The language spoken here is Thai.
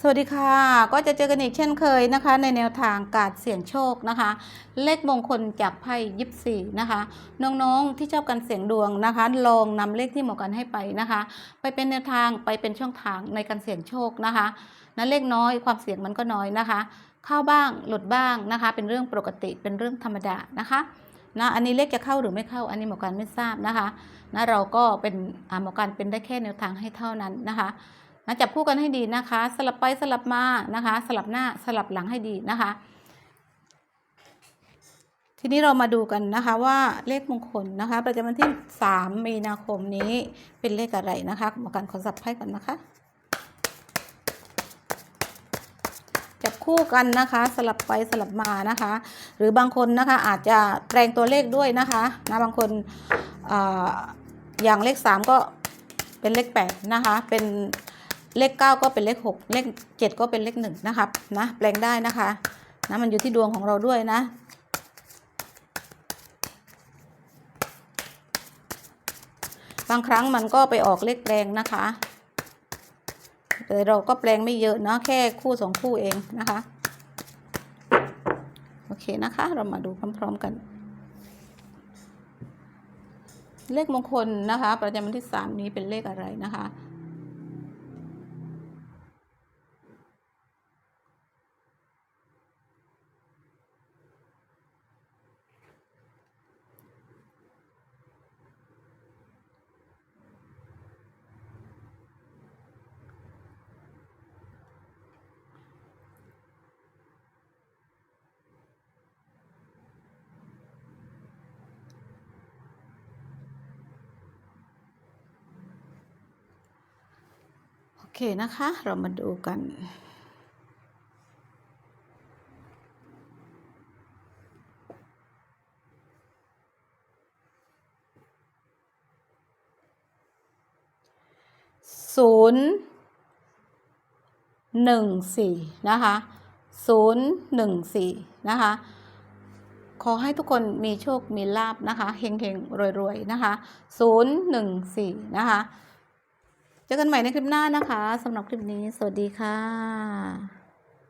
สวัสดีค่ะ ก็จะเจอกันอีกเช่นเคยนะคะ ในแนวทางการเสี่ยงโชคนะคะ เลขมงคลจากไพ่ยิปซีนะคะ น้องๆที่ชอบการเสี่ยงดวงนะคะ ลองนำเลขที่หมอกันให้ไปนะคะ ไปเป็นแนวทางไปเป็นช่องทางในการเสี่ยงโชคนะคะนั้นเลขน้อยความเสี่ยงมันก็น้อยนะคะ เข้าบ้างหลุดบ้างนะคะ เป็นเรื่องปกติเป็นเรื่องธรรมดานะคะนะอันนี้เลขจะเข้าหรือไม่เข้าอันนี้หมอกันไม่ทราบนะคะนะเราก็เป็นหมอกันเป็นได้แค่แนวทางให้เท่านั้นนะคะ นะจับคู่กันให้ดีนะคะ สลับไปสลับมานะคะ สลับหน้าสลับหลังให้ดีนะคะ ทีนี้เรามาดูกันนะคะว่าเลขมงคลนะคะ ประจำวันที่ 3 มีนาคมนี้เป็นเลขอะไรนะคะมอกันขอสับไพ่ก่อนนะคะ จับคู่กันนะคะ สลับไปสลับมานะคะ หรือบางคนนะคะอาจจะแปลงตัวเลขด้วยนะคะนะบางคนออย่างเลข 3 ก็เป็นเลข8นะคะ เป็น เลข 9 ก็เป็นเลข 6 เลข 7 ก็เป็นเลข1นะคะนะแปลงได้นะคะนะมันอยู่ที่ดวงของเราด้วยนะบางครั้งมันก็ไปออกเลขแปลงนะคะแต่เราก็แปลงไม่เยอะเนาะแค่คู่สองคู่เองนะคะ โอเคนะคะ เรามาดูพร้อม ๆกัน เลขมงคลนะคะ ประจำวันที่สามนี้เป็นเลขอะไรนะคะ เคนะคะ เรามาดูกัน ศูนย์หนึ่งสี่นะคะศูนย์หนึ่งสี่นะคะ ขอให้ทุกคนมีโชค มีลาบนะคะ เฮงเฮงรวย ๆ นะคะศูนย์หนึ่งสี่นะคะ เจอกันใหม่ในคลิปหน้านะคะสำหรับคลิปนี้ สวัสดีค่ะ